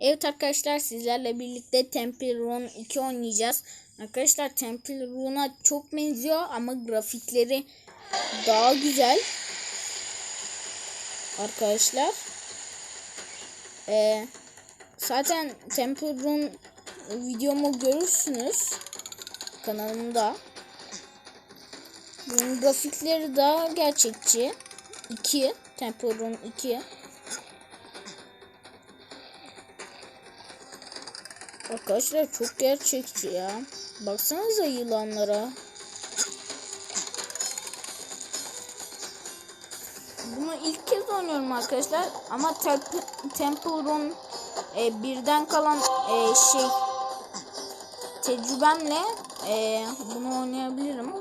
Evet arkadaşlar sizlerle birlikte Temple Run 2 oynayacağız. Arkadaşlar Temple Run'a çok benziyor ama grafikleri daha güzel. Arkadaşlar. Ee, zaten Temple Run videomu görürsünüz kanalımda. Bunun grafikleri daha gerçekçi. 2 Temple Run 2. Arkadaşlar çok gerçekçi ya. Baksanıza yılanlara. Bunu ilk kez oynuyorum arkadaşlar. Ama Temple, Run e, birden kalan e, şey tecrübemle e, bunu oynayabilirim.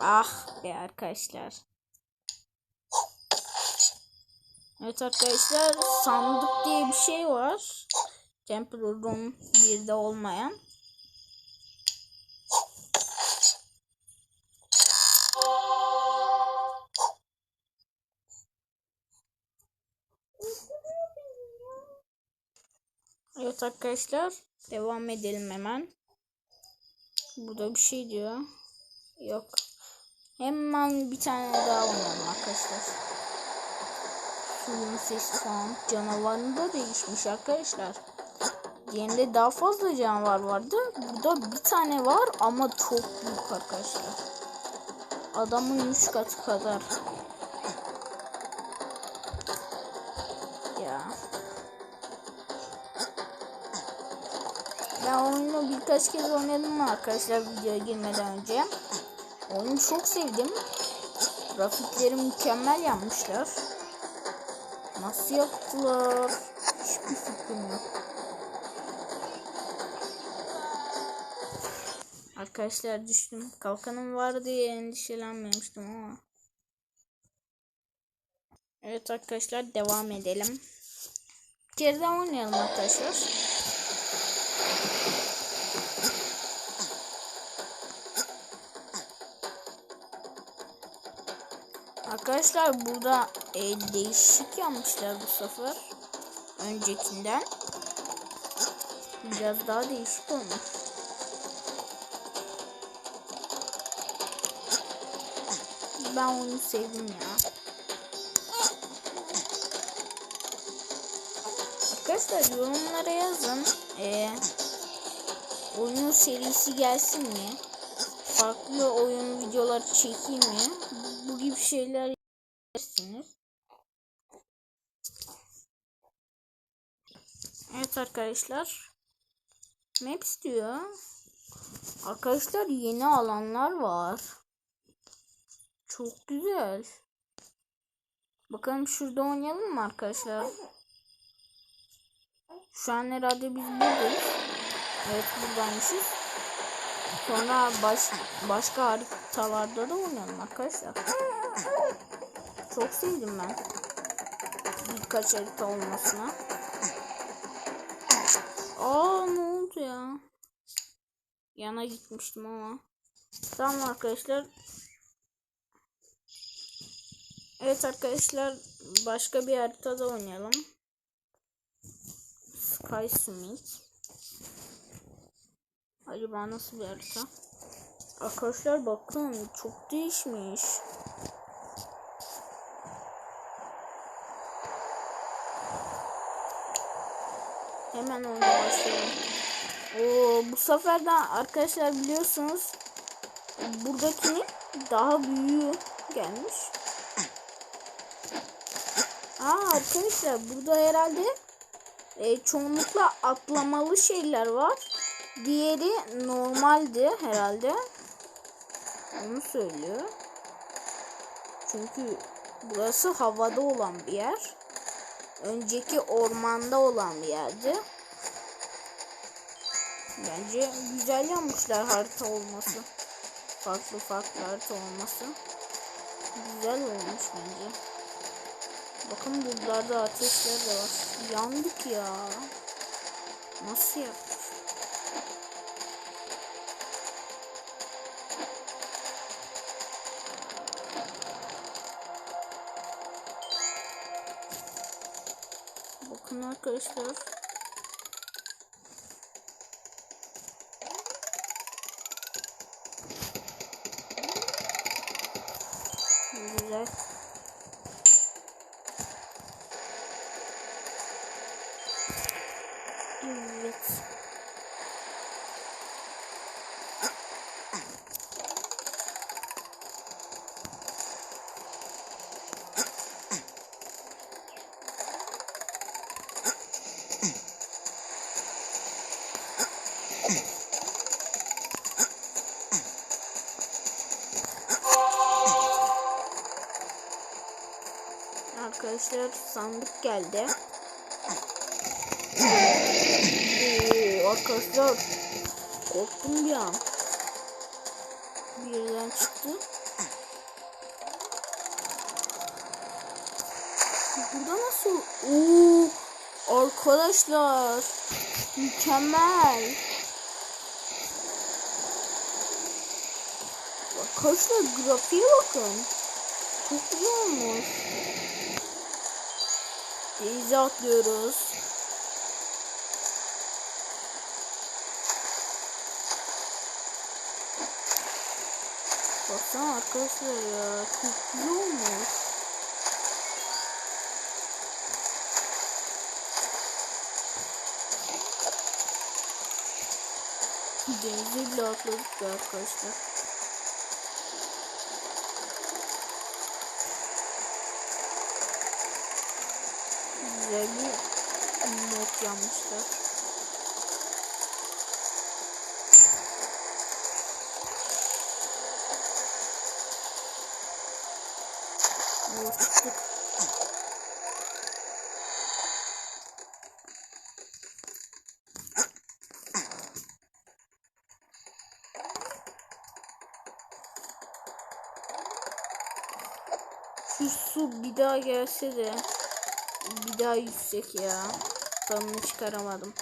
Ah be arkadaşlar. Evet arkadaşlar sandık diye bir şey var. Temple Run 1'de olmayan. Evet arkadaşlar devam edelim hemen. Burada bir şey diyor. Yok. Hemen bir tane daha oynayalım arkadaşlar. Suyun sesi falan canavarında değişmiş arkadaşlar. Diğerinde daha fazla canavar vardı. Burada bir tane var ama çok büyük arkadaşlar. Adamın 3 katı kadar. Ya. Ben oyunu birkaç kez oynadım arkadaşlar videoya girmeden önce. Oyunu çok sevdim. Grafikleri mükemmel yapmışlar. Nasıl yaptılar? Hiçbir fikrim yok. Arkadaşlar düştüm. Kalkanım var diye endişelenmemiştim ama. Evet arkadaşlar devam edelim. Daha oynayalım arkadaşlar. Arkadaşlar burada e, değişik yapmışlar bu sefer. Öncekinden. Biraz daha değişik olmuş. Ben onu sevdim ya. Arkadaşlar yorumlara yazın. Ee, oyunun serisi gelsin mi? Farklı oyun videoları çekeyim mi? Bu gibi şeyler Evet arkadaşlar. Maps diyor. Arkadaşlar yeni alanlar var. Çok güzel. Bakalım şurada oynayalım mı arkadaşlar? Şu an herhalde biz buradayız. Evet buradaymışız. Sonra baş, başka haritalarda da oynayalım arkadaşlar. Çok sevdim ben. Birkaç harita olmasına. Aa ne oldu ya? Yana gitmiştim ama. Tamam arkadaşlar. Evet arkadaşlar başka bir haritada oynayalım. Sky Summit. Acaba nasıl bir harita? Arkadaşlar bakın çok değişmiş. Hemen oyuna başlayalım. Oo, bu sefer de arkadaşlar biliyorsunuz buradakinin daha büyüğü gelmiş. Aa arkadaşlar burada herhalde e, çoğunlukla atlamalı şeyler var. Diğeri normaldi herhalde. Onu söylüyor. Çünkü burası havada olan bir yer. Önceki ormanda olan bir yerdi. Bence güzel yapmışlar harita olması. Farklı farklı harita olması. Güzel olmuş bence. Bakın buralarda ateşler de var. Yandık ya. Nasıl yapmış? Bakın arkadaşlar. Güzel. Evet. Arkadaşlar sandık geldi. Oo, arkadaşlar korktum bir an. Birden çıktı. Burada nasıl? Oo, arkadaşlar mükemmel. Arkadaşlar grafiğe bakın. Çok güzel olmuş. Denize atlıyoruz. Baksana arkadaşlar ya çok güzel olmuş. Denize bile atladık arkadaşlar. Güzel bir mod yapmışlar. Oo, çıktık. Şu su bir daha gelse de bir daha yüksek ya. Tadını çıkaramadım.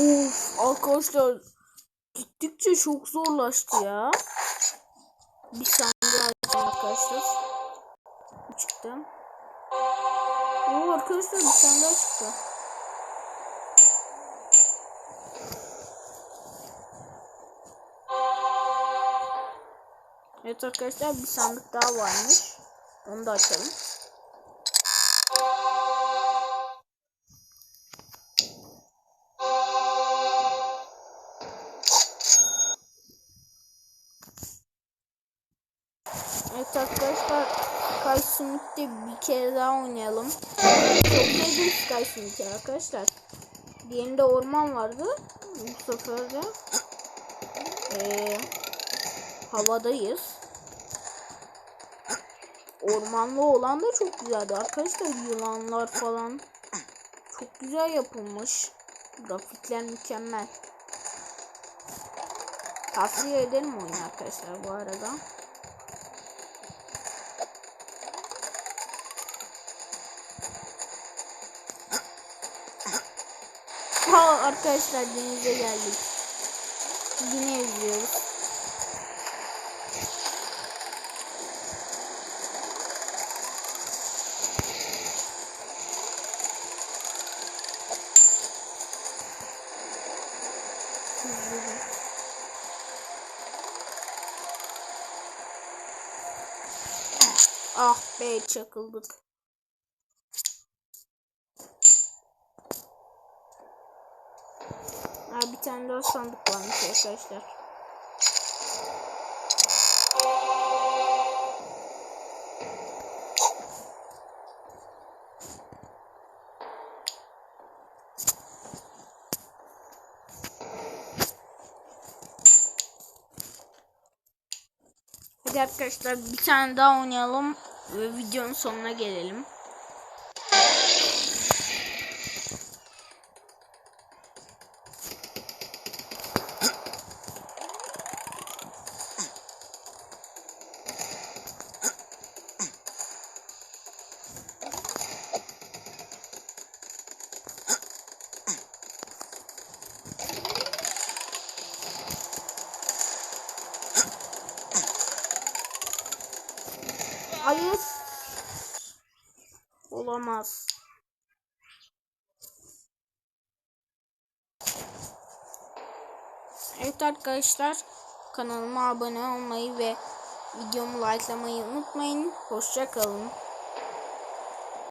Of arkadaşlar gittikçe çok zorlaştı ya. Bir saniye açacağım arkadaşlar. Çıktı. Oo arkadaşlar bir tane daha çıktı. Evet arkadaşlar bir sandık daha varmış. Onu da açalım. Evet arkadaşlar Sky Summit'te bir kere daha oynayalım. Çok sevdim Sky Summit'i arkadaşlar. Diğerinde orman vardı. Bu sefer de ee, havadayız. Ormanlı olan da çok güzeldi arkadaşlar. Yılanlar falan çok güzel yapılmış. Grafikler mükemmel. Tavsiye ederim oyunu arkadaşlar bu arada. Arkadaşlar denize geldik. Yine yüzüyoruz. Ah be çakıldık. Ha, bir tane daha sandık varmış arkadaşlar. Hadi arkadaşlar bir tane daha oynayalım ve videonun sonuna gelelim. Hayır. Olamaz. Evet arkadaşlar kanalıma abone olmayı ve videomu likelamayı unutmayın. Hoşça kalın.